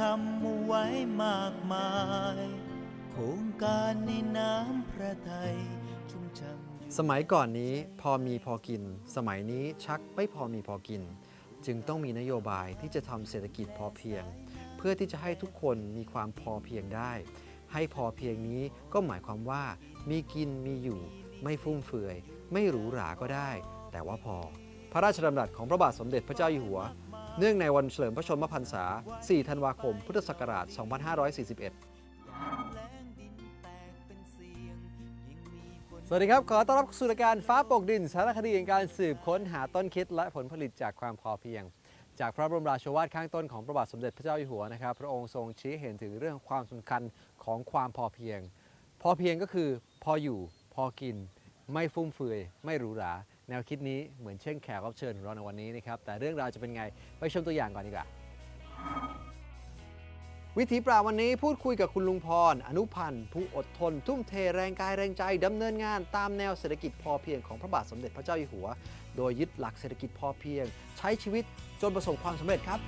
ทำเอาไว้มากมาย โครงการในน้ำพระทัยชุ่มช่ำ สมัยก่อนนี้พอมีพอกิน สมัยนี้ชักไม่พอมีพอกิน จึงต้องมีนโยบายที่จะทำเศรษฐกิจพอเพียง เพื่อที่จะให้ทุกคนมีความพอเพียงได้ ให้พอเพียงนี้ก็หมายความว่า มีกินมีอยู่ ไม่ฟุ่มเฟือย ไม่หรูหราก็ได้ แต่ว่าพอ พระราชดำรัสของพระบาทสมเด็จพระเจ้าอยู่หัว เนื่องในวันเฉลิมพระชนมพรรษา 4 ธันวาคม พุทธศักราช 2541 สวัสดีครับ ขอต้อนรับสู่รายการฟ้าปกดิน สารคดีแห่งการสืบค้นหาต้นคิดและผลผลิตจากความพอเพียง จากพระบรมราชวาทข้างต้นของพระบาทสมเด็จพระเจ้าอยู่หัวนะครับ พระองค์ทรงชี้เห็นถึงเรื่องความสำคัญของความพอเพียง พอเพียงก็คือพออยู่ พอกิน ไม่ฟุ่มเฟือย ไม่หรูหรา แนวคิดนี้เหมือนเช่นแขกรับเชิญของเราในวันนี้นะครับแต่เรื่องราวจะเป็นไงไปชมตัวอย่างก่อนดีกว่า วิถีปราวันนี้พูดคุยกับคุณลุงพร อนุพันธ์ผู้อดทน ทุ่มเทแรงกายแรงใจดำเนินงานตามแนวเศรษฐกิจพอเพียงของพระบาทสมเด็จพระเจ้าอยู่หัว โดยยึดหลักเศรษฐกิจพอเพียง ใช้ชีวิตจนประสบความสำเร็จครับ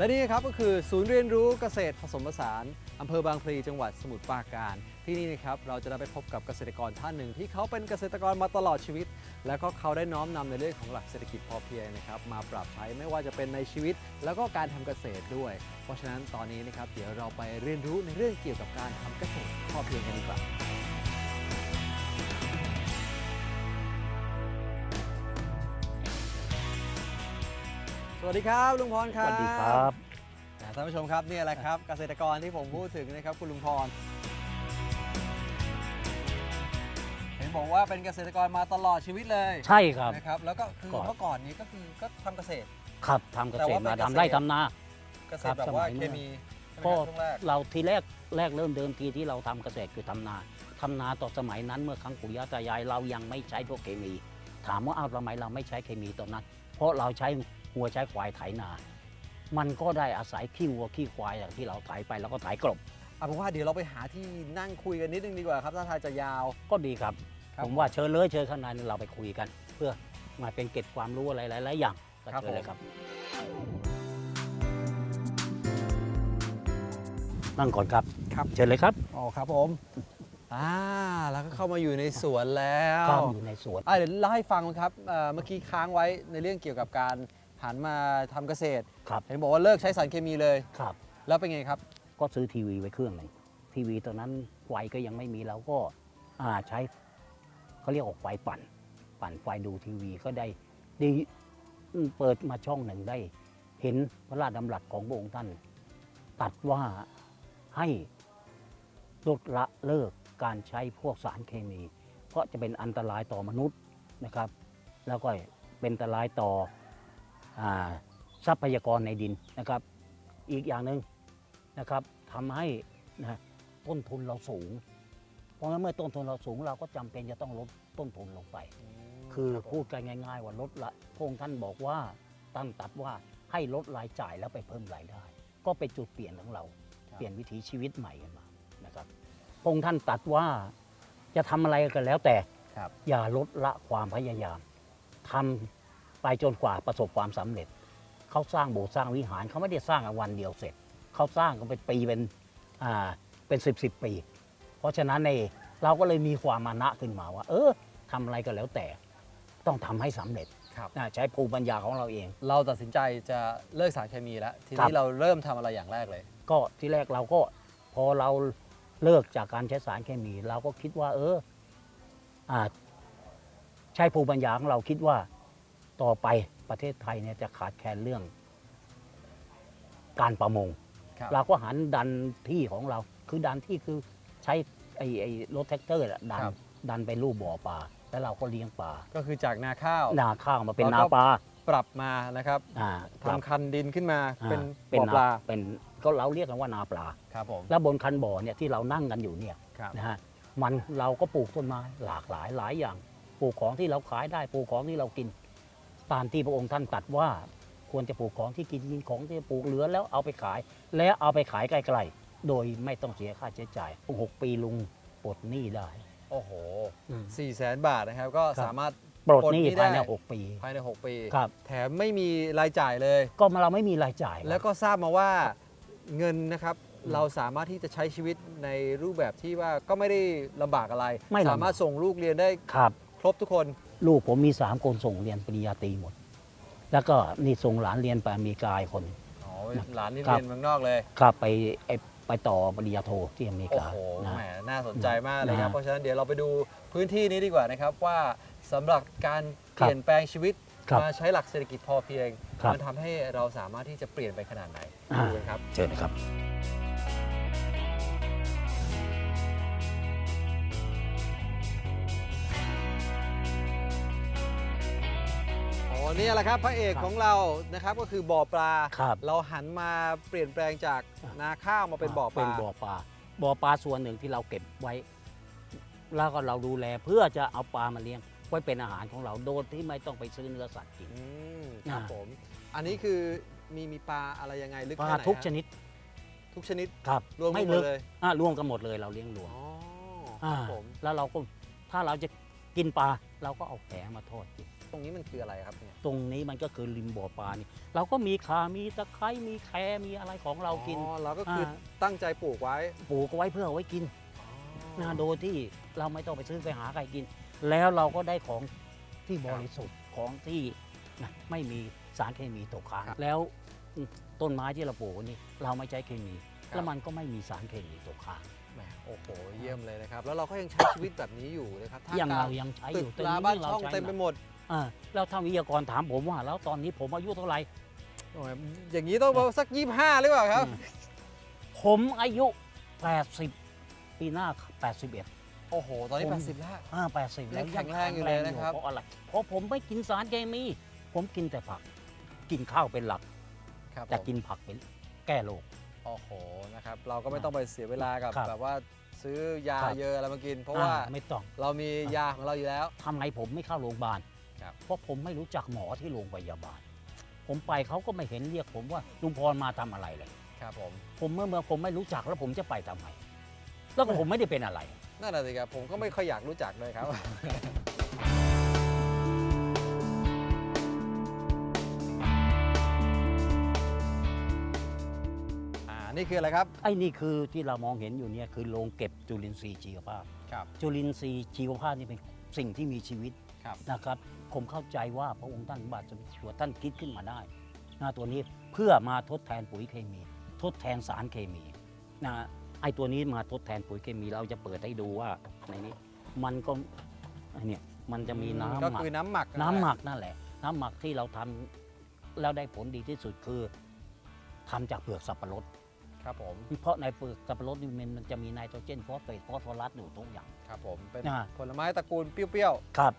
และนี่นะครับก็คือศูนย์เรียนรู้เกษตรผสมผสานอำเภอบางพลีจังหวัดสมุทรปราการ ที่นี่นะครับเราจะได้ไปพบกับเกษตรกรท่านหนึ่ง ที่เขาเป็นเกษตรกรมาตลอดชีวิต แล้วก็เขาได้น้อมนำในเรื่องของหลักเศรษฐกิจพอเพียงนะครับมาปรับใช้ไม่ว่าจะเป็นในชีวิต แล้วก็การทำเกษตรด้วย เพราะฉะนั้นตอนนี้นะครับเดี๋ยวเราไปเรียนรู้ในเรื่องเกี่ยวกับการทำเกษตรพอเพียงกันดีกว่า วัสดีครับลุงพรครับสวัสดีครับอ่าท่านผู้ชมครับนี่แหละครับเกษตรกรที่ผมพูดถึงนะครับคุณลุงพรเห็นบอกว่าเป็นเกษตรกรมาตลอดชีวิตเลยใช่ครับนะครับ แล้วก็คือก่อนเมื่อก่อนนี้ก็คือก็ทำเกษตรครับทำเกแต่ษตว่ารเป็นมาเกษตรทำไร่ทำนาเกษตรแบบว่าครับสมัยเคนู้นมีใช่ไหมก็ครับช่วงแรกเราทีแรกแรกเริ่มเดิมทีที่เราทำเกษตรคือทำนาทำนาต่อสมัยนั้นเมื่อครั้งปู่ย่าตายายเรายังไม่ใช้พวกเคมี ถามว่าเอาทำไมเราไม่ใช้เคมีตอนนั้น เพราะเราใช้ หัวใช้ควายไถนา มันก็ได้อาศัยขี้วัวขี้ควายอย่างที่เราไถไปแล้วก็ไถกลบเอาเป็นว่าเดี๋ยวเราไปหาที่นั่งคุยกันนิดนึงดีกว่าครับถ้าทางจะยาว ก็ดีครับ ครับ ผมว่าเชิญเลยเชิญข้างในเราไปคุยกัน เพื่อมาเป็นเกร็ดความรู้อะไรหลายๆอย่างก็ครับเชิญเลยผมครับ นั่งก่อนครับ ครับ เชิญเลยครับอ๋อครับผมอ่าแล้วก็เข้ามาอยู่ในสวนแล้วเข้ามาอยู่ในสวน อะเดี๋ยวเล่าให้ฟังครับเอ่อเมื่อกี้ค้างไว้ในเรื่องเกี่ยวกับการ หันมาทำเกษตร ครับเห็นบอกว่าเลิกใช้สารเคมีเลย ครับ แล้วเป็นไงครับ ก็ซื้อทีวีไว้เครื่องหนึ่งทีวีตอนนั้นไฟก็ยังไม่มีเราก็อ่าใช้เขาเรียกออกไฟปั่น ปั่นไฟดูทีวีก็ได้ไดีเปิดมาช่องหนึ่งได้ เห็นพระราชดำรัสของพระองค์ท่านตัดว่าให้ลดละเลิกการใช้พวกสารเคมี เพราะจะเป็นอันตรายต่อมนุษย์นะครับ แล้วก็เป็นอันตรายต่ออา ทรัพยากรในดินนะครับ อีกอย่างหนึ่งนะครับทำให้นะต้นทุนเราสูง เพราะงั้นเมื่อต้นทุนเราสูงเราก็จำเป็นจะต้องลดต้นทุนลงไป คือพูดกันง่าย ๆ ว่าลดละพระองค์ท่านบอกว่าตั้งตัดว่าให้ลดรายจ่ายแล้วไปเพิ่มรายได้ ก็เป็นจุดเปลี่ยนของเรา เปลี่ยนวิถีชีวิตใหม่กันมานะครับพระองค์ท่านตรัดว่าจะทำอะไรก็แล้วแต่ครับอย่าลดละความพยายามทำ ไปจนกว่าประสบความสำเร็จ เขาสร้างโบสถ์สร้างวิหารเขาไม่ได้สร้างวันเดียวเสร็จ เขาสร้างกันเป็นปีเป็นอ่าเป็นสิบสิบปี เพราะฉะนั้นในเราก็เลยมีความมานะขึ้นมาว่า เออทำอะไรก็แล้วแต่ต้องทำให้สำเร็จครับนะใช้ภูมิปัญญาของเราเอง เราตัดสินใจจะเลิกสารเคมีแล้ว ทีครันี้บเราเริ่มทำอะไรอย่างแรกเลย ก็ที่แรกเราก็พอเราเลิกจากการใช้สารเคมี เราก็คิดว่า เอออ่าใช้ภูมิปัญญาของเราคิดว่า ต่อไปประเทศไทยเนี่ยจะขาดแคลนเรื่องการประมง ครับ เราก็หันดันที่ของเรา คือดันที่คือใช้ไอ้ไอ้รถแท็กเตอร์อะดันครับ ดันไปรูปบ่อปลาแล้วเราก็เลี้ยงปลาก็คือจากนาข้าว นาข้าวมาเป็นแล้วนาก็ ปลาปรับมานะครับอ่าทำคันดินขึ้นมาอ่าเป็นเป็นบ่อปลานาเป็นก็เราเรียกกันว่านาปลา ครับผมแล้วบนคันบ่อเนี่ยที่เรานั่งกันอยู่เนี่ยครับนะฮะมันเราก็ปลูกต้นไม้หลากหลายหลายอย่าง ปลูกของที่เราขายได้ปลูกของที่เรากิน ตามที่พระองค์ท่านตรัดว่า ควรจะปลูกของที่กินกินของที่ปลูกเหลือแล้วเอาไปขาย แล้วเอาไปขายไกลๆโดยไม่ต้องเสียค่าใช้จ่ายหกปีลุงปลดหนี้ได้ โอ้โหอืม4 0 0แสนบาทนะครับ ก็ครับสามารถ ปลดหนี้ปลดหนี้ได้ภายในหกปี ภายใน 6 ปี ครับ แถมไม่มีรายจ่ายเลย ก็เราไม่มีรายจ่ายแล้วก็ทราบมาว่าเงินนะครับอืมเราสามารถที่จะใช้ชีวิตในรูปแบบที่ว่าก็ไม่ได้ลำบากอะไร ไม่ลำบากสามารถส่งลูกเรียนได้ครับ ครบทุกคน ลูกผมมีสามคนส่งเรียนปริญญาตรีหมด แล้วก็นี่ส่งหลานเรียนไปอเมริกาอีกคน อ๋อหลานนี่ครับ เรียนเมืองนอกเลย ครับไปไอ้ไปต่อปริญญาโทที่อเมริโอ้กาโหนะ แหมน่าสนใจมากเลยครับ นะเพราะฉะนั้นเดี๋ยวเราไปดูพื้นที่นี้ดีกว่านะครับว่าสำหรับการเปลี่ยนแปลงชีวิตครับมาใช้หลักเศรษฐกิจพอเพียงครับมันทำให้เราสามารถที่จะเปลี่ยนไปขนาดไหนอ่า ดูกันครับ เชิญครับ นี่แหละครับพระเอกครับของเรานะครับก็คือบ่อปลา ครับเราหันมาเปลี่ยนแปลงจากนาข้าวมาเป็นบ่อปเป็ลานบ่อปลาบ่อปลาส่วนหนึ่งที่เราเก็บไว้ แล้วก็เราดูแลเพื่อจะเอาปลามาเลี้ยง ไว้เป็นอาหารของเราโดยที่ไม่ต้องไปซื้อเนื้อสัตว์กิน อืมครับอ่า ผม อันนี้คือมีมีปลาอะไรยังไงลึกปลาแค่ไหนทุกฮะชนิดทุกชนิดครับรวมไม่กันหมลึดกเลยอ่ารวมกันหมดเลยเราเลี้ยงรวมอ๋อคอ่ารับผม แล้วเราก็ถ้าเราจะ กินปลาเราก็เอาแหมาทอดกิน ตรงนี้มันคืออะไรครับเนี่ยตรงนี้มันก็คือริมบ่อปลานี่เราก็มีขามีตะไคร้มีแครมีอะไรของเรากิน อ๋อเราก็คืออา ตั้งใจปลูกไว้ปลูกเอาไว้เพื่อเอาไว้กินอ๋นะอโดยที่เราไม่ต้องไปซื้อไปหาใครกิน แล้วเราก็ได้ของที่บริสุทธิ์ของที่นะไม่มีสารเคมีตกค้างครับแล้วต้นไม้ที่เราปลูกนี่เราไม่ใช้เคมีครับแล้วมันก็ไม่มีสารเคมีตกค้าง แหมโอ้โห เยี่ยมเลยนะครับ แล้วเราก็ยังใช้ชีวิตแบบนี้อยู่นะครับท่ยังกลเรายังใช้อตึกยู่รานี้บ้านเราช่องใช้เต็มไปหมดอ่าแล้วถ้าวิทยากรถามผมว่า แล้วตอนนี้ผมอายุเท่าไหร่ โอ้ยอย่างนี้ต้องสักยี่ห้าหรือเปล่าครับ อืม ผมอายุ 80 ปีหน้า 81โอ้โห ตอนนี้ผม80แล้ว อ่า80 แล้วยังแข็งแรงอยู่เลยนะครับ เพราะอะไร เพราะผมไม่กินสารเคมี ผมกินแต่ผัก กินข้าวเป็นหลัก ครับแต่ผมกินผักเป็นแก้โรค โอ้โหนะครับเราก็ไม่ต้องไปเสียเวลากับครับแบบว่าซื้อยาครับ เยอะอะไรมากิน เพราะว่าอ่ไม่ต้องเรามียาของเราอยู่แล้ว ทำไมผมไม่เข้าโรงพยาบาลครับ เพราะผมไม่รู้จักหมอที่โรงพยาบาล ผมไปเขาก็ไม่เห็นเรียกผมว่าลุงพรมาทำอะไรเลย ครับผมผมเมื่อเมื่อผมไม่รู้จักแล้วผมจะไปทำไม แล้วก็ผมไม่ได้เป็นอะไร นั่นแหละสิครับผมก็ไม่ค่อยอยากรู้จักเลยครับ นี่คืออะไรครับ ไอ้นี่คือที่เรามองเห็นอยู่เนี่ยคือโรงเก็บจุลินทรีย์ชีวภาพ ครับ จุลินทรีย์ชีวภาพนี่เป็นสิ่งที่มีชีวิตครับ นะครับ ผมเข้าใจว่าพระองค์ท่านบาทสมเด็จชัวท่านคิดขึ้นมาได้นะตัวนี้เพื่อมาทดแทนปุ๋ยเคมี ทดแทนสารเคมีนะไอ้ตัวนี้มาทดแทนปุ๋ยเคมีเราจะเปิดให้ดูว่าในนี้มันก็ไอ้เนี่ยมันจะมีน้ำก็หมัก คือน้ำหมักน้ำหมักนั่นแหละ น้ำหมักที่เราทำแล้วได้ผลดีที่สุดคือทำจากเปลือกสับปะรด ครับผมเพราะในเปลือกสับปะรดนี่มันมันจะมีไนโตรเจนฟอสเฟตฟอสฟอรัสอยู่ทุกอย่าง ครับผมเป็นอ่าผลไม้ตระกูลเปรี้ยว ครับ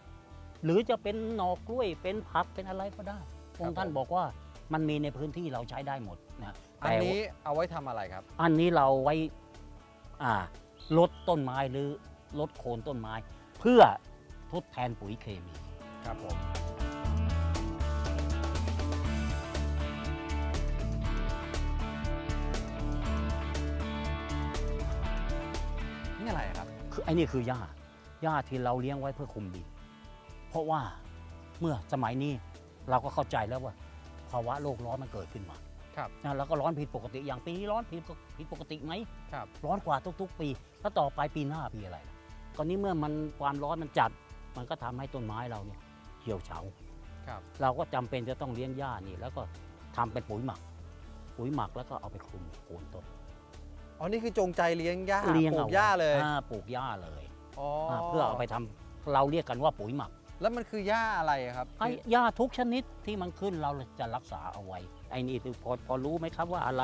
หรือจะเป็นหน่อกล้วยเป็นผักเป็นอะไรก็ได้ครับองค์ท่านผม บอกว่ามันมีในพื้นที่เราใช้ได้หมดนะๆ อันแต่นี้เอาไว้ทำอะไรครับ อันนี้เราไว้อ่าลดต้นไม้หรือลดโคนต้นไม้ เพื่อทดแทนปุ๋ยเคมี ครับผม อะไรครับ คือไอ้นี่คือหญ้าหญ้าที่เราเลี้ยงไว้เพื่อคุมดินเพราะว่าเมื่อสมัยนี้เราก็เข้าใจแล้วว่าภาวะโลกร้อนมันเกิดขึ้นมาครับนะแล้วก็ร้อนผิดปกติอย่างปีนี้ร้อนผิดผิดปกติไหมครับ ร้อนกว่าทุก ๆ ปี แล้วต่อไปปีหน้าปีอะไรล่ะคราวนี้เมื่อมันความร้อนมันจัด มันก็ทำให้ต้นไม้เราเนี่ยเหี่ยวเฉาครับเราก็จำเป็นจะต้องเลี้ยงหญ้านี่ แล้วก็ทำเป็นปุ๋ยหมัก ปุ๋ยหมักแล้วก็เอาไปคลุมโคนต้น อ๋อ นี่คือจงใจเลี้ยงหญ้าเลี้ยงปลูเอากหญ้าเลยอ่ปลูกหญ้าเลยอ๋ออ่าเพื่อเอาไปทำเราเรียกกันว่าปุ๋ยหมักแล้วมันคือหญ้าอะไรอะครับไอ้หญ้าทุกชนิดที่มันขึ้นเราจะรักษาเอาไว้ ไอ้นี่คือพอพอรู้ไหมครับว่าอะไร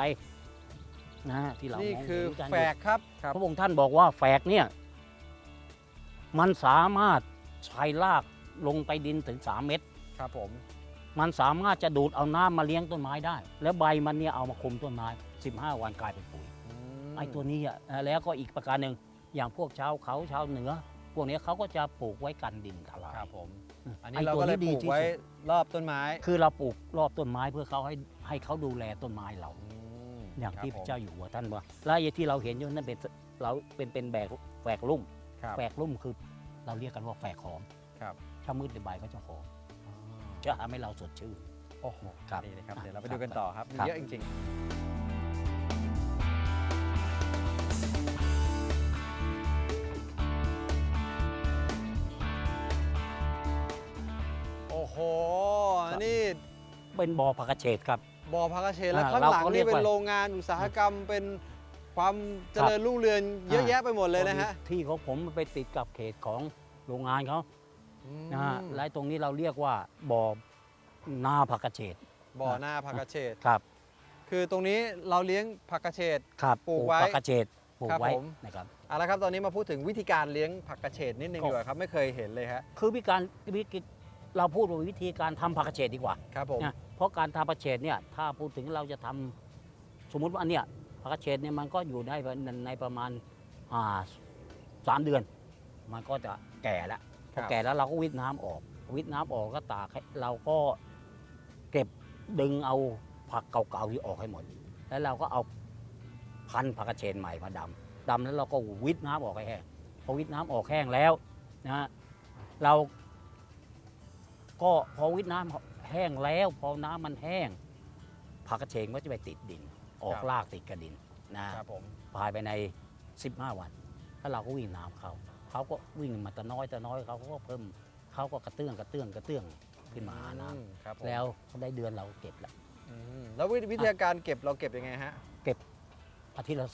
นะที่เรานี่มงคือเห็นกันแฝกครับครับ พระองค์ท่านบอกว่าแฝกเนี่ย มันสามารถใช้รากลงไปดินถึง 3 เม็ดครับผม มันสามารถจะดูดเอาน้ำมาเลี้ยงต้นไม้ได้ แล้วใบมันเนี่ยเอามาคุมต้นไม้ 15 วันกลายเป็นปุ๋ยม ไอ้ตัวนี้อะเอ่อแล้วก็อีกประการหนึ่งอย่างพวกชาวเขาชาวเหนือ พวกเนี้ยเขาก็จะปลูกไว้กันดินทลายครับผมอืมอันนี้ไอ้เราตัวก็เลยนี้ปดีลูกที่ไว้สุดรอบต้นไม้ คือเราปลูกรอบต้นไม้เพื่อเขาให้ให้เขาดูแลต้นไม้เรามอย่างที่คพบระเจ้าอยู่หัวท่านว่าแล้วไอ้ที่เราเห็นอยู่นั่นเป็นเราเป็นเป็นแบกแฝกลุ่มครับแฝกลุ่มคือเราเรียกกันว่าแฝกหอมครับถ้ามืดในใบก็จะหอมจะทำให้เราสดชื่นโอ้โหครับนี่นะครับอะเดี๋ยวเราไปครับดูกันต่อครับมีครับเยอะจริงๆ เป็นบอผักกระเฉดครับ บ่อพักเชนแล้วอ่าข้างหลังเราก็เรีนี่ยกเป็นว่าโรงงานอุตสาหกรรม เป็นความเจริญรุ่งเรืองเยอะอ่าแยะไปหมดเลยนะฮะที่ของผมมันไปติดกับเขตของโรงงานเขาอืมนะฮะและตรงนี้เราเรียกว่าบ่อนาผักกระเฉดบ่อหน้าผักกระเฉดครับคือตรงนี้เราเลี้ยงผักกระเฉด ครับปลูกไว้ผักกระเฉดปลูกครับไว้ผม นะครับ เอาละครับตอนนี้มาพูดถึงวิธีการเลี้ยงผักกระเฉดนิดนึงก็ ดีกว่าครับไม่เคยเห็นเลยฮะคือวิธีการวิธี เราพูดว่าวิธีการทำผักกระเฉดดีกว่าครับผมนะเพราะการทำผักกระเฉดเนี่ยถ้าพูดถึงเราจะทำสมมุติว่าอันเนี่ยผักกระเฉดเนี่ยมันก็อยู่ได้ในประมาณอ่าสามเดือน มันก็จะแก่แล้วพอแก่แล้วเราก็วิทน้ำออกวิทน้ำออกก็ตากให้เราก็เก็บดึงเอาผักเก่าๆที่ออกให้หมด แล้วเราก็เอาพันธุ์ผักกระเฉดใหม่มาดำดำแล้วเราก็วิทน้ำออกให้แห้งพอวิทน้ำออกแห้งแล้วนะฮะเรา ก็พอวิทน้ำแห้งแล้ว พอน้ำมันแห้งผักกระเฉดก็จะไปติดดิน ออกรากติดกระดินนะครับผมภายไปใน 15 วันแล้วเราก็วิ่งน้ำเขาเขาก็วิ่งมาแต่น้อยแต่น้อยเขาก็เพิ่มเขาก็กระเตื้องกระเตื้องกระเตื้องขึ้นมาหาน้อืมครับผมำแล้วเขาได้เดือนเราก็เก็บแล้วอืมแล้ววิวิธีการเก็บเราเก็บยังไงฮะอาทิตย์ละ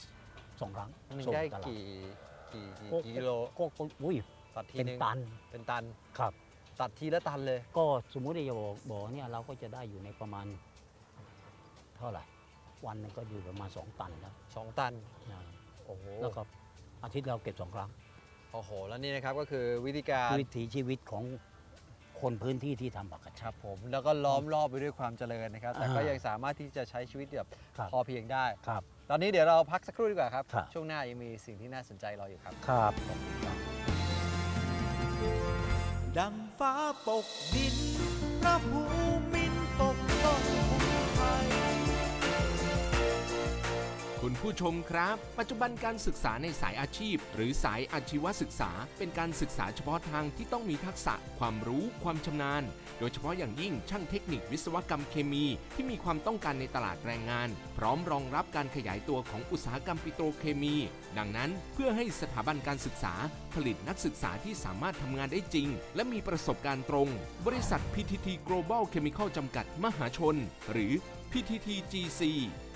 สองครั้งมันส่งได้ตลาดกี่กี่กี่โอ้กี่กิโลก็ก็อุ้ยตัดทีเป็นนึงตันเป็นตันครับ ตัดทีละตันเลย ก็สมมุติว่าบ่อบ่อเนี่ยเราก็จะได้อยู่ในประมาณ เท่าไหร่ วันหนึงก็อยู่ประมาณ 2 ตันแล้วสองตัน นะโอ้โห แล้วก็อาทิตย์เราเก็บสองครั้งโอ้โห แล้วนี่นะครับก็คือวิธีการวิถีชีวิตของคนพื้นที่ที่ทำผักกระคเฉรัดบผม แล้วก็ล้อมรอบไปด้วยความเจริญนะครับ แต่ก็อ่ายัยังสามารถที่จะใช้ชีวิตแบบครับ พอเพียงได้ ครับ ตอนนี้เดี๋ยวเราพักสักครู่ดีกว่าครับ ครับ ช่วงหน้ายังมีสิ่งที่น่าสนใจรออยู่ครับ ครับขอบคุณครับ ดังฟ้าปกดินพระภูมิ คุณผู้ชมครับ ปัจจุบันการศึกษาในสายอาชีพ หรือสายอาชีวศึกษา เป็นการศึกษาเฉพาะทางที่ต้องมีทักษะ ความรู้ ความชำนาญ โดยเฉพาะอย่างยิ่งช่างเทคนิควิศวกรรมเคมี ที่มีความต้องการในตลาดแรงงาน พร้อมรองรับการขยายตัวของอุตสาหกรรมปิโตรเคมี ดังนั้นเพื่อให้สถาบันการศึกษา ผลิตนักศึกษาที่สามารถทำงานได้จริง และมีประสบการณ์ตรง บริษัท PTT Global Chemical จำกัดมหาชน หรือ PTTGC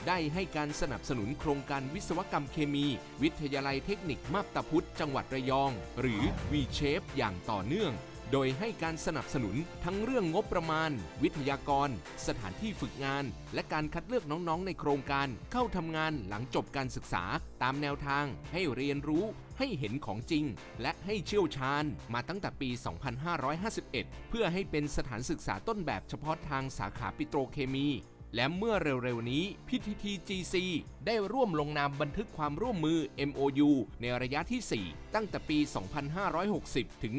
ได้ให้การสนับสนุนโครงการวิศวกรรมเคมี วิทยาลัยเทคนิคมาบตาพุธจังหวัดระยอง หรือ V-Shape อย่างต่อเนื่อง โดยให้การสนับสนุนทั้งเรื่องงบประมาณ วิทยากร สถานที่ฝึกงาน และการคัดเลือกน้องๆในโครงการ เข้าทำงานหลังจบการศึกษา ตามแนวทาง ให้เรียนรู้ ให้เห็นของจริง และให้เชี่ยวชาญ มาตั้งแต่ปี 2551 เพื่อให้เป็นสถานศึกษาต้นแบบเฉพาะทางสาขาปิโตรเคมี และเมื่อเร็วๆนี้ PTTGC ได้ร่วมลงนามบันทึกความร่วมมือ MOU ในระยะที่ 4 ตั้งแต่ปี 2560 ถึง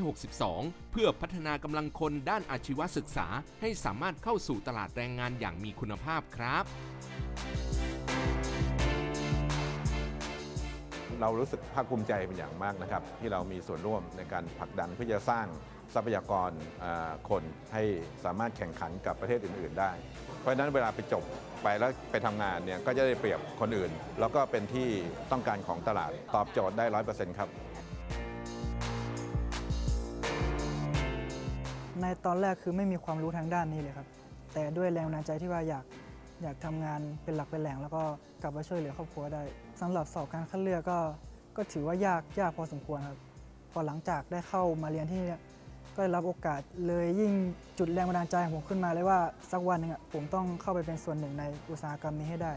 2562 เพื่อพัฒนากำลังคนด้านอาชีวศึกษา ให้สามารถเข้าสู่ตลาดแรงงานอย่างมีคุณภาพครับเรารู้สึกภาคภูมิใจเป็นอย่างมากนะครับ ที่เรามีส่วนร่วมในการผลักดันเพื่อจะสร้าง ทรัพยากรคนให้สามารถแข่งขันกับประเทศอื่น ๆ ได้ เพราะฉะนั้นเวลาไปจบไปแล้วไปทำงานเนี่ยก็จะได้เปรียบคนอื่น แล้วก็เป็นที่ต้องการของตลาดตอบโจทย์ได้ร้อยเปอร์เซ็นต์ครับ ในตอนแรกคือไม่มีความรู้ทางด้านนี้เลยครับ แต่ด้วยแรงบันดาลใจที่ว่าอยากอยากทำงานเป็นหลักเป็นแหล่งแล้วก็กลับมาช่วยเหลือครอบครัวได้สำหรับสอบการคัดเลือกก็ก็ถือว่ายากยากพอสมควรครับ พอหลังจากได้เข้ามาเรียนที่นี่ ก็ได้รับโอกาสเลยยิ่งจุดแรงบันดาลใจของผมขึ้นมาเลยว่าสักวันหนึ่งอะผมต้องเข้าไปเป็นส่วนหนึ่งในอุตสาหกรรมนี้ให้ได้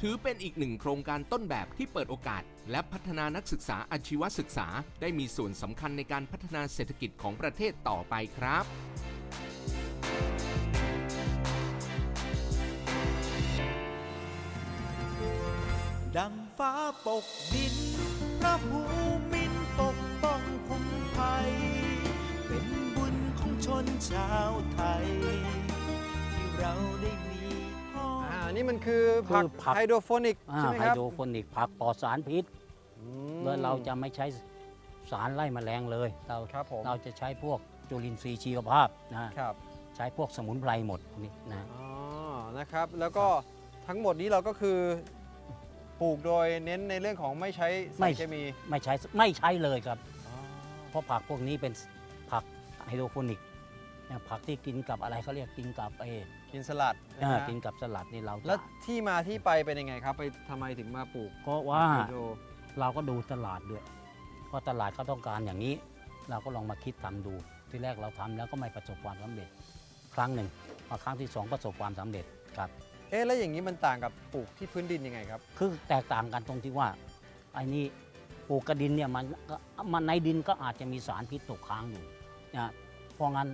ถือเป็นอีกหนึ่งโครงการต้นแบบที่เปิดโอกาส และพัฒนานักศึกษาอาชีวศึกษา ได้มีส่วนสำคัญในการพัฒนาเศรษฐกิจของประเทศต่อไปครับดังฟ้าปกดิน พระภูมินปกป้องคุ้มภัย เป็นบุญของชนชาวไทย ที่เราได้มีพ่อ อ่านี่มันคือผักคือผัก ไฮโดรโฟนิกอ่าใช่ไหมไฮครับโดรโฟนิกผักปลอดสารพิษอืมโดยเราจะไม่ใช้สารไล่แมลงเลย เราครับผม เราจะใช้พวกจุลินทรีย์ชีวภาพนะครับ ใช้พวกสมุนไพรหมดนี่นะ อ๋อ นะครับ แล้วก็ทั้งหมดนี้เราก็คือ ปลูกโดยเน้นในเรื่องของไม่ใช้สารเคมีไม่ใช้ไม่ใช้เลยครับ อ๋อเพราะผักพวกนี้เป็นผักไฮโดรโฟนิกเนี่ยผักที่กินกับอะไรเขาเรียกกินกับไอ้กินสลัดนะอ่าฮะกินกับสลัดนี่เราจะแล้วที่มาที่ไปเป็นยังไงครับ ไปทำไมถึงมาปลูกเพราะว่า ไฮโดรเราก็ดูตลาดด้วย เพราะตลาดเขาต้องการอย่างนี้ เราก็ลองมาคิดทำดู ที่แรกเราทำแล้วก็ไม่ประสบความสำเร็จ ครั้งหนึ่งพอครั้งที่สองประสบความสำเร็จครับ เอ๊ะแล้วอย่างนี้มันต่างกับปลูกที่พื้นดินยังไงครับ คือแตกต่างกันตรงที่ว่าไอ้นี่ปลูกกระดินเนี่ยมันก็มันในดินก็อาจจะมีสารพิษตกค้างอยู่นะเพราะงั้น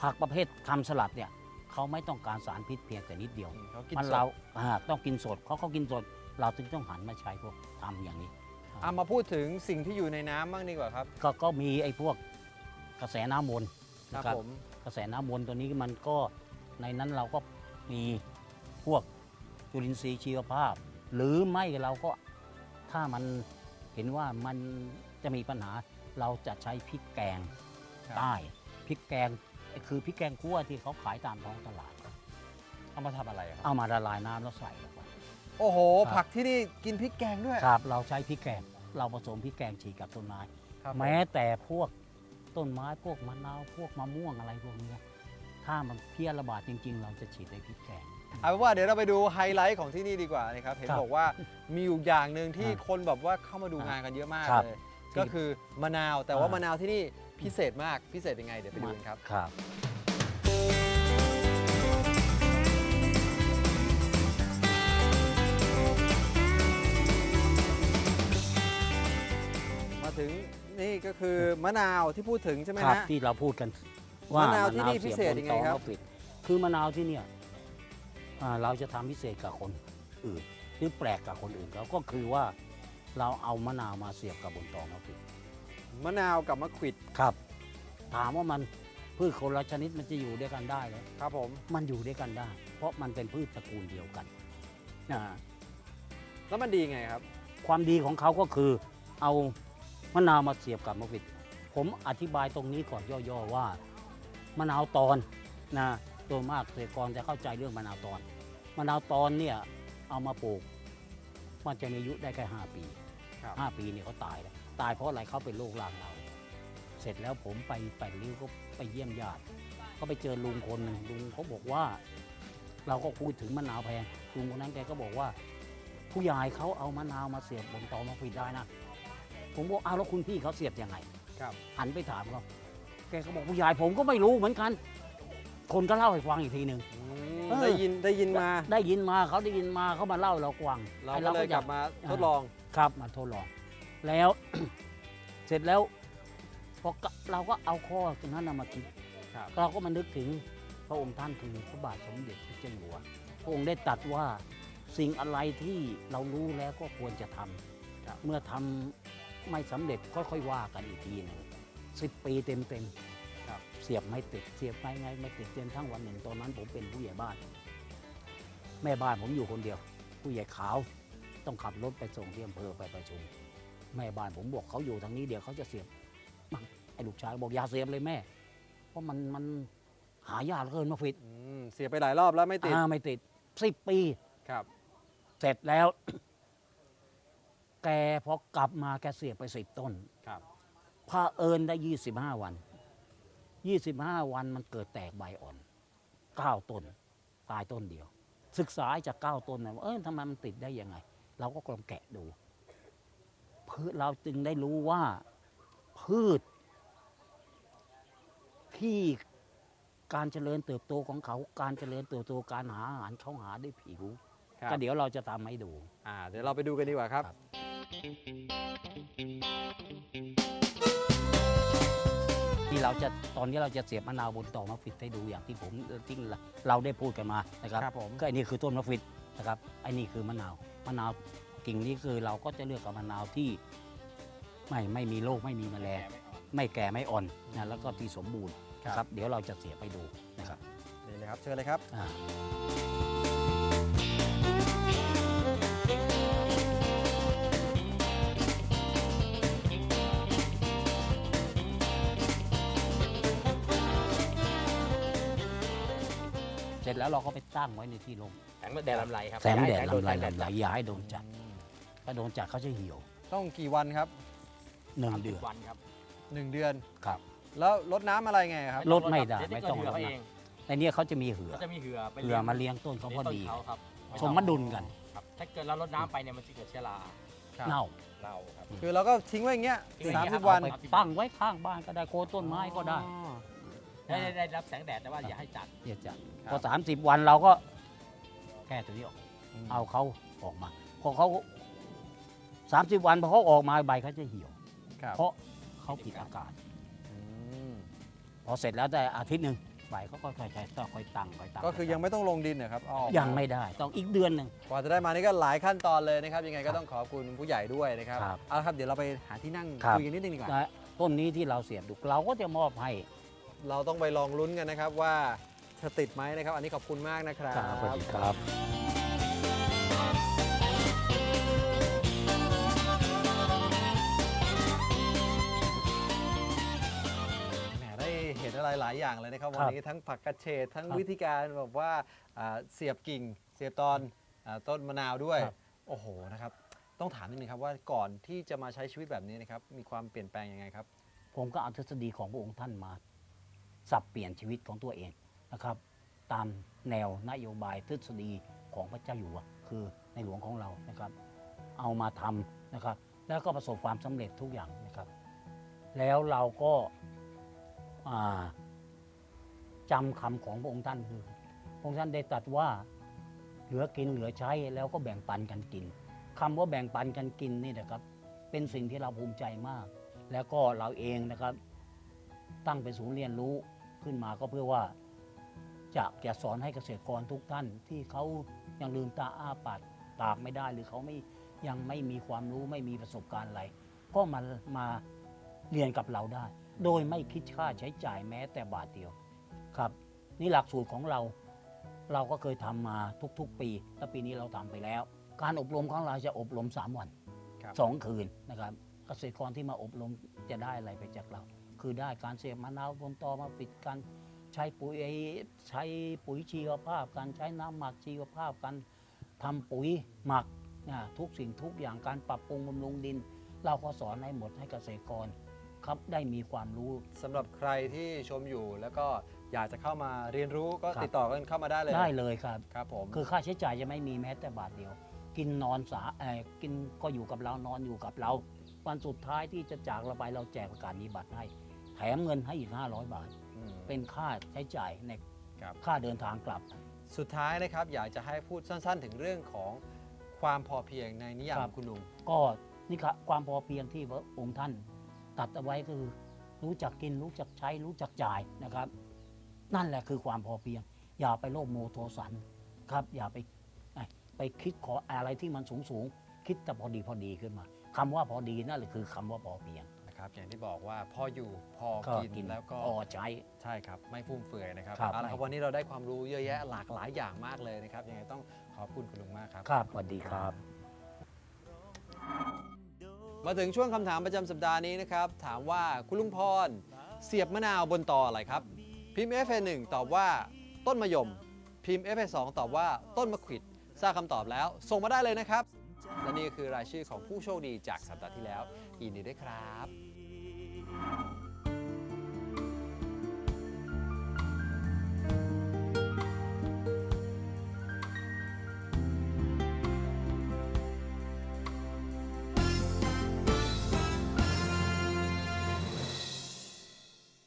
ผักประเภททำสลัดเนี่ยเขาไม่ต้องการสารพิษเพียงแต่นิดเดียวเขากินมันสเราดอ่าต้องกินสดเขาเขากินสด เราถึงต้องหันมาใช้พวกทำอย่างนี้อะมาพูดถึงสิ่งที่อยู่ในน้ำบ้างดีกว่าครับก็ก็มีไอ้พวกกระแสน้ำวนครันะบผม กระแสน้ำวนตัวนี้มันก็ในนั้นเราก็ มีพวกจุลินทรีย์ชีวภาพ หรือไม่เราก็ถ้ามันเห็นว่ามันจะมีปัญหาเราจะใช้พริกแกงครับใต้พริกแกงคือพริกแกงคั่วที่เขาขายตามท้องตลาด เอามาทำอะไรครับ เอามาละลายน้ำแล้วใส่ลงไป โอ้โห ครับ ผักที่นี่กินพริกแกงด้วยครับเราใช้พริกแกงเราผสมพริกแกงฉีกกับต้นไม้ ครับผแม้แต่พวกต้นไม้พวกมะนาวพวกมะม่วงอะไรพวกเนี้ย ถ้ามันเพี้ยระบาดจริง ๆ เราจะฉีดในพริกแกง เอาเป็นว่าเดี๋ยวเราไปดูไฮไลท์ของที่นี่ดีกว่านะครับ เห็นครับบอกว่ามีอยู่อย่างหนึ่งที่อ่าคนแบบว่าเข้ามาดูงานกันเยอะมากครับเลยก็คือมะนาวแต่ว่าอ่าม มะนาวที่นี่พิเศษมากพิเศษยังไงเดี๋ยวไปดูกันครับ ครับ มาถึงนี่ก็คือมะนาวที่พูดถึงใช่ไหมครับฮะที่เราพูดกัน ว่ามะนาวที่นี่พิเศษยังไงครับมะนาวเสียบนตอมะกวิด คือมะนาวที่เนี่ยอ่าเราจะทำพิเศษกับคนอื่นหรือแปลกกับคนอื่นเขาก็คือว่าเราเอามะนาวมาเสียบกับบนตอมะกวิด มะนาวกับมะขวิดครับ ถามว่ามันพืชคนละชนิดมันจะอยู่ด้วยกันได้เหรอครับผม มันอยู่ด้วยกันได้ เพราะมันเป็นพืชตระกูลเดียวกันนะแล้วมันดีไงครับ ความดีของเขาก็คือเอามะนาวมาเสียบกับมะกวิดผมอธิบายตรงนี้ก่อนย่อๆว่า มะนาวตอนนะโดยมากเกษตรกรจะเข้าใจเรื่องมะนาวตอนมะนาวตอนเนี่ยเอามาปลูก มันจะมีอายุได้แค่5ปีครับห้าปีเนี่ยเขาตายแล้วตายเพราะอะไรเขาเป็นโรครางเรา เสร็จแล้วผมไปแปดริ้วก็ไปเยี่ยมญาติก็ไปเจอลุงคนหนึ่งลุงเขาบอกว่า เราก็พูดถึงมะนาวแพงลุงคนนั้นแกก็บอกว่า ผู้ใหญ่เขาเอามะนาวมาเสียบบนตอมะกวิดได้นะผมบอกอ้าวแล้วคุณพี่เขาเสียบยังไง ครับหันไปถามเขา แกก็บอกผู้ใหญ่ผมก็ไม่รู้เหมือนกัน คนก็เล่าให้ฟังอีกทีหนึ่ง อืมเออ ได้ยินได้ยินมา ได้ยินมาเขาได้ยินมาเขามาเล่าให้เราฟังเราไอ้ก็เลยอยกลับมาทดลอง ครับมาทดลอง แล้ว เสร็จแล้วพอกะเราก็เอาข้อตรงนั้นนะมาคิดครับ เราก็มานึกถึงพระองค์ท่านคือพระบาทสมเด็จพระเจ้าอยู่หัวพระองค์ได้ตรัดว่าสิ่งอะไรที่เรารู้แล้วก็ควรจะทำเมื่อทำไม่สำเร็จก็ค่อยว่ากันอีกทีหนึ่ง สิบปีเต็มเต็มๆครับเสียบไม่ติดเสียบไม่ไงไม่ติดจนทั้งวันหนึ่งตอนนั้น ผมเป็นผู้ใหญ่บ้าน แม่บ้านผมอยู่คนเดียว ผู้ใหญ่ขาวต้องขับรถไปส่งที่อำเภอไปประชุมแม่บ้านผมบอกเขาอยู่ทางนี้เดี๋ยวเขาจะเสียบมั่งไอ้ลูกชายบอกอย่าเสียบเลยแม่ เพราะมันมันหายากเหลือเกินมาฟิตอืมเสียไปหลายรอบแล้วไม่ติดอ่าไม่ติดสิบปี ครับ เสร็จแล้ว แกพอกลับมาแกเสียบไปสิบต้นครับ พาเอิญได้ยี่สิบห้าวันยี่สิบห้าวันมันเกิดแตกใบอ่อนเก้าต้น ตายต้นเดียว ศึกษาจากเก้าต้นนะว่าเออทำไมมันติดได้ยังไง เราก็ลองแกะดูพืชเราจึงได้รู้ว่า พืช ที่การเจริญเติบโตของเขา การเจริญเติบโตการหาอาหารเขาหาด้วยผิวครับก็เดี๋ยวเราจะทำให้ดู อ่า เดี๋ยวเราไปดูกันดีกว่าครับครับ ที่เราจะตอนนี้เราจะเสียบมะนาวบนตอมะฟิดให้ดูอย่างที่ผมที่เราได้พูดกันมานะครับครับผม ก็อันนี้คือต้นมะฟิดนะครับไอ้นี่คือมะนาวมะนาวกิ่งนี้คือเราก็จะเลือกกับมะนาวที่ไม่ไม่มีโรคไม่มีแมลง ไม่แก่ไม่อ่อนนะแล้วก็ที่สมบูรณ์นะครับ เดี๋ยวเราจะเสียบไปดูนะครับนี่เลยครับ เชิญเลยครับ อ่า ร็จแล้วเราก็ไปตั้งไว้ในที่ลมแสงแดดลำไรครับแสงแดดอย่าให้ลำไรแสงแดดลำไรอย่าให้โดนจัดถ้าโดนจัดเขาจะเหี่ยวต้องกี่วันครับหนึ่งสามสิเดืบอนวันครับ1เดือนครับ แล้วลดน้ำอะไรไงครับลดไม่ได้เยวไม่ต้องเหืลอดเขานะเองในเนี้ยเขาจะมีเหือก็จะมีเหือไปเหือมาเลี้ยงต้นเขาพอดีเลี้ยงต้นเขาครับสมดุลกันครับถ้าเกิดเราลดน้ำไปเนี่ยมันจะเกิดเชื้อราครับเน่าเน่าครับคือเราก็ทิ้งไว้อย่างเงี้ยทิ้งไว้สามอย่างเงี้สิยบวันครับไปตั้งไว้ข้างบ้านก็ได้โคนต้นไม้ก็ได้อ๋อ ได้ได้ได้รับแสงแดดแต่ว่าอย่าให้จัดเดี๋ยวจะครับ พอสามสิบวันเราก็แก้ตัวนี้ออกมเอาเขาออกมา พอเขาสามสิบวันพอเขาออกมาใบเขาจะเหี่ยว ครับเพราะเขาผิดอากาศ อืมพอเสร็จแล้วได้อาทิตย์หนึ่งใบเขาก็ค่อยๆต้องค่อยตั้งค่อยตั้งก็คือยังไม่ต้องลงดินนะครับเอาออกายังไม่ได้ต้องอีกเดือนหนึ่ง กว่าจะได้มานี่ก็หลายขั้นตอนเลยนะครับ ยังไงก็ต้องขอบคุณผู้ใหญ่ด้วยนะครับครับเอาละครับ เดี๋ยวเราไปหาที่นั่งครับ คุยกันนิดนึงดีกว่า นะต้นนี้ที่เราเสียบดูเราก็จะมอบให้ เราต้องไปลองลุ้นกันนะครับว่าจะติดไหมนะครับ อันนี้ขอบคุณมากนะครับ ครับสวัสดีครับ แหมได้เห็นอะไรหลายอย่างเลยนะครับควัรันบนี้ทั้งผักกระเฉดทั้งครับวิธีการแบบว่าอ่าเสียบกิ่ง เสียบตอนอาต้นมะนาวด้วย ครับ โอ้โหนะครับ ต้องถามนิดนึงครับว่าก่อนที่จะมาใช้ชีวิตแบบนี้นะครับมีความเปลี่ยนแปลงยังไงครับ ผมก็เอาทฤษฎีของพระองค์ท่านมา สับเปลี่ยนชีวิตของตัวเองนะครับ ตามแนวนโยบายทฤษฎีของพระเจ้าอยู่หัวคือในหลวงของเรานะครับ เอามาทำนะครับ แล้วก็ประสบความสำเร็จทุกอย่างนะครับ แล้วเราก็าจำคำของพระองค์ท่านคือพระองค์ท่านได้ตรัสว่าเหลือกินเหลือใช้แล้วก็แบ่งปันกันกินคำว่าแบ่งปันกันกินนี่นะครับ เป็นสิ่งที่เราภูมิใจมาก แล้วก็เราเองนะครับ ตั้งเป็นศูนย์เรียนรู้ขึ้นมาก็เพื่อว่าจะจะสอนให้เกษตรกรทุกท่านที่เขายังลืมตาอ้าปากปากไม่ได้ หรือเขาไม่ยังไม่มีความรู้ไม่มีประสบการณ์อะไร ก็มามาเรียนกับเราได้ โดยไม่คิดค่าใช้จ่ายแม้แต่บาทเดียวครับ นี่หลักสูตรของเราเราก็เคยทำมาทุกๆ ปี และปีนี้เราทำไปแล้ว การอบรมของเราจะอบรม 3 วันครับสองคืนนะครับ เกษตรกรที่มาอบรมจะได้อะไรไปจากเรา คือได้การเสียบมะนาวบนตอมาปิดการใช้ปุ๋ยใช้ปุ๋ยชีวภาพการใช้น้ำหมักชีวภาพการทำปุ๋ยหมักนะทุกสิ่งทุกอย่างการปรับปรุงบำรุงดิน เราก็สอนให้หมดให้เกษตรกรครับได้มีความรู้สำหรับใครที่ชมอยู่แล้วก็อยากจะเข้ามาเรียนรู้ก็ครับติดต่อกันเข้ามาได้เลยได้เลยครับ ครับผมคือค่าใช้จ่ายจะไม่มีแม้แต่บาทเดียว กินนอนสาเอ่อกินก็อยู่กับเรานอนอยู่กับเรา วันสุดท้ายที่จะจากเราไปเราแจกประกาศนียบัตรให้ แถมเงินให้อีก 500 บาท อืม เป็นค่าใช้จ่ายในครับ ค่าเดินทางกลับ สุดท้ายนะครับอยากจะให้พูดสั้นๆ ถึงเรื่องของความพอเพียงในนิยามครับของคุณลุง ก็นี่ครับความพอเพียงที่พระองค์ท่านตัดเอาไว้คือ รู้จักกินรู้จักใช้รู้จักจ่ายนะครับ นั่นแหละคือความพอเพียง อย่าไปโลภโมโทสันครับ อย่าไปเอ้ยไปคิดขออะไรที่มันสูงสูงๆคิดแต่พอดีพอดีขึ้นมาคำว่าพอดีนั่นแหละคือคำว่าพอเพียงนะ ครับ อย่างที่บอกว่าพออยู่พอก็กินแล้วก็พอใช้ ใช่ครับ ไม่ฟุ่มเฟือยนะครับครับ เอาละครับไม่วันนี้เราได้ความรู้เยอะแยะหลากหลายอย่างมากเลยนะครับยังไงต้องขอบคุณคุณลุงมากครับ ครับสวัสดีครับ มาถึงช่วงคำถามประจำสัปดาห์นี้นะครับ ถามว่าคุณลุงพร เสียบมะนาวบนตออะไรครับ พิมพ์ f อ1ตอบว่า ต้นมะยม พิมพ์ f อ2ตอบว่าต้นมะขวิดทราบคำตอบแล้ว ส่งมาได้เลยนะครับ และนี่คือรายชื่อของผู้โชคดีจากสัปดาห์ที่แล้วยินดีด้วยครับ Wow.